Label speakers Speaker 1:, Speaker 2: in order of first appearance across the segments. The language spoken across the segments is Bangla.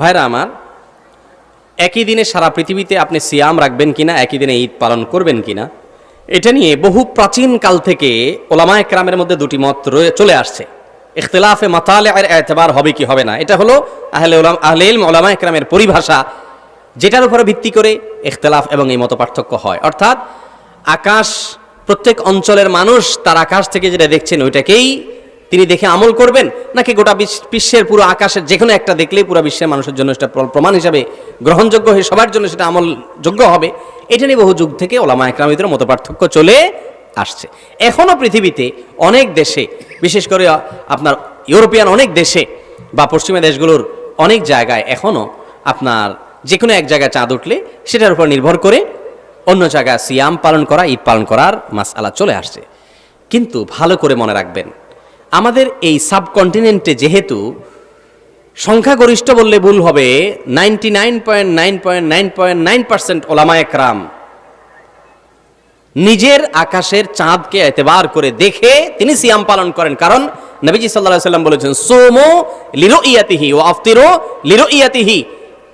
Speaker 1: ভাইরা আমার, একই দিনে সারা পৃথিবীতে আপনি সিয়াম রাখবেন কিনা, একই দিনে ঈদ পালন করবেন কিনা, এটা নিয়ে বহু প্রাচীন কাল থেকে ওলামা একরামের মধ্যে দুটি মত চলে আসছে। ইখতলাফে মাতালে আর এতবার হবে কি হবে না, এটা হলো আহলে ওলাম, আহলে ওলামা একরামের পরিভাষা, যেটার উপরে ভিত্তি করে ইখতলাফ এবং এই মত পার্থক্য হয়। অর্থাৎ আকাশ, প্রত্যেক অঞ্চলের মানুষ তার আকাশ থেকে যেটা দেখছেন, ওইটাকেই তিনি দেখে আমল করবেন, নাকি গোটা বিশ্ব- বিশ্বের পুরো আকাশের যে কোনো একটা দেখলেই পুরো বিশ্বের মানুষের জন্য সেটা প্রমাণ হিসাবে গ্রহণযোগ্য হয়ে সবার জন্য সেটা আমলযোগ্য হবে। এটা নিয়ে বহু যুগ থেকে ওলামা একরামিদের মতো পার্থক্য চলে আসছে। এখনও পৃথিবীতে অনেক দেশে, বিশেষ করে আপনার ইউরোপিয়ান অনেক দেশে বা পশ্চিমা দেশগুলোর অনেক জায়গায় এখনও আপনার যে কোনো এক জায়গায় চাঁদ উঠলে সেটার উপর নির্ভর করে অন্য জায়গায় সিয়াম পালন করা, ঈদ পালন করার মাস আলা চলে আসছে। কিন্তু ভালো করে মনে রাখবেন আমাদের এই সাবকন্টিনেন্টে যেহেতু সংখ্যাগরিষ্ঠ বললে ভুল হবে ninety nine point nine point nine point nine percent নিজের আকাশের চাঁদকে এতেবার করে দেখে তিনি সিয়াম পালন করেন। কারণ নবীজি সাল্লাহ সাল্লাম বলেছেন, সোমো লিরো ইয়াতিহি ও আফতিরো লিরো ইয়াতিহি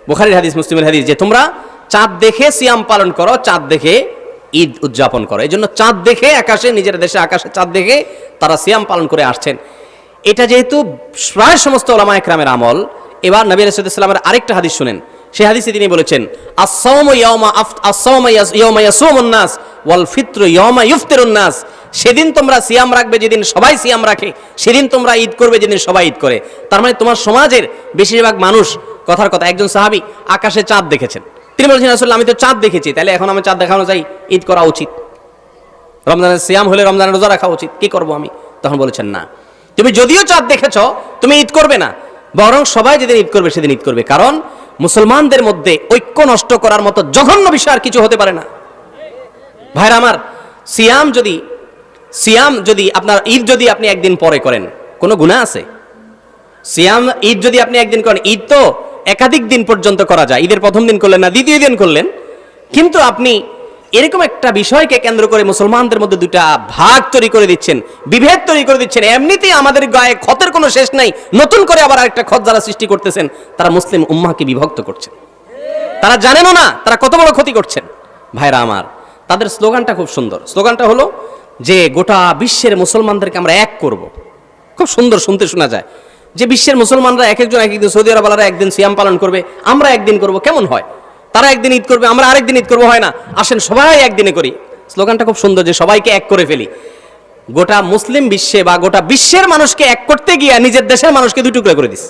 Speaker 1: বুখারির হাদিস, মুসলিমের হাদিস, যে তোমরা চাঁদ দেখে সিয়াম পালন করো, চাঁদ দেখে ঈদ উদযাপন করো। এই জন্য চাঁদ দেখে আকাশে, নিজের দেশে আকাশে চাঁদ দেখে তারা সিয়াম পালন করে আসছেন। এটা যেহেতু প্রায় সমস্ত ওলামা একরামের আমল, এবার নবী আলাইসাল্লামের আরেকটা হাদিস শুনেন। সেই হাদিসে তিনি বলেছেন নাস ফিত্রু সেদিন তোমরা সিয়াম রাখবে যেদিন সবাই সিয়াম রাখে, সেদিন তোমরা ঈদ করবে যেদিন সবাই ঈদ করে। তার মানে তোমার সমাজের বেশিরভাগ মানুষ, কথার কথা, একজন সাহাবী আকাশে চাঁদ দেখেছেন। তিনি বলছেন আসলে আমি তো চাঁদ দেখেছি, তাহলে এখন আমি চাঁদ দেখানো যাই ঈদ করা উচিত। রমজানের সিয়াম হলে রমজানের রোজা রাখা উচিত, কি করব আমি? তখন বলেছেন, না। তুমি যদিও চাঁদ দেখেছ, তুমি ঈদ করবে না, বরং সবাই যেদিন ঈদ করবে, সেদিন ঈদ করবে, কারণ মুসলমানদের মধ্যে ঐক্য নষ্ট করার মতো জঘন্য বিষয় আর কিছু হতে পারে না। ভাইরা আমার, সিয়াম যদি সিয়াম যদি আপনার ঈদ যদি আপনি একদিন পরে করেন, কোনো গুণা আছে? সিয়াম, ঈদ যদি আপনি একদিন করেন, ঈদ তো একাধিক দিন পর্যন্ত করা যায়। ঈদের প্রথম দিন করলেন না, দ্বিতীয় দিন করলেন। কিন্তু আপনি এরকম একটা বিষয়কে কেন্দ্র করে মুসলমানদের মধ্যে দুটা ভাগ তৈরি করে দিচ্ছেন, বিভেদ তৈরি করে দিচ্ছেন। এমনিতেই আমাদের গায়ে ক্ষতের কোনো শেষ নাই, নতুন করে আবার আরেকটা ক্ষত যারা সৃষ্টি করতেছেন, তারা মুসলিম উম্মাহকে বিভক্ত করছেন। তারা জানেনও না, তারা কত বড় ক্ষতি করছেন। ভাইরা আমার, তাদের স্লোগানটা খুব সুন্দর। স্লোগানটা হলো যে, গোটা বিশ্বের মুসলমানদেরকে আমরা এক করব। খুব সুন্দর শুনতে শোনা যায়। যে বিশ্বের মুসলমানরা এক একজন এক একদিন সৌদি আরবালারা একদিন সিয়াম পালন করবে, আমরা একদিন করব, কেমন হয়? তারা একদিন ঈদ করবে, আমরা আরেকদিন ঈদ করব, হয় না? আসেন, সবাই একদিনে করি। স্লোগানটা খুব সুন্দর যে সবাইকে এক করে ফেলি। গোটা মুসলিম বিশ্বে বা গোটা বিশ্বের মানুষকে এক করতে গিয়ে নিজের দেশের মানুষকে দুই টুকরা করে দিস।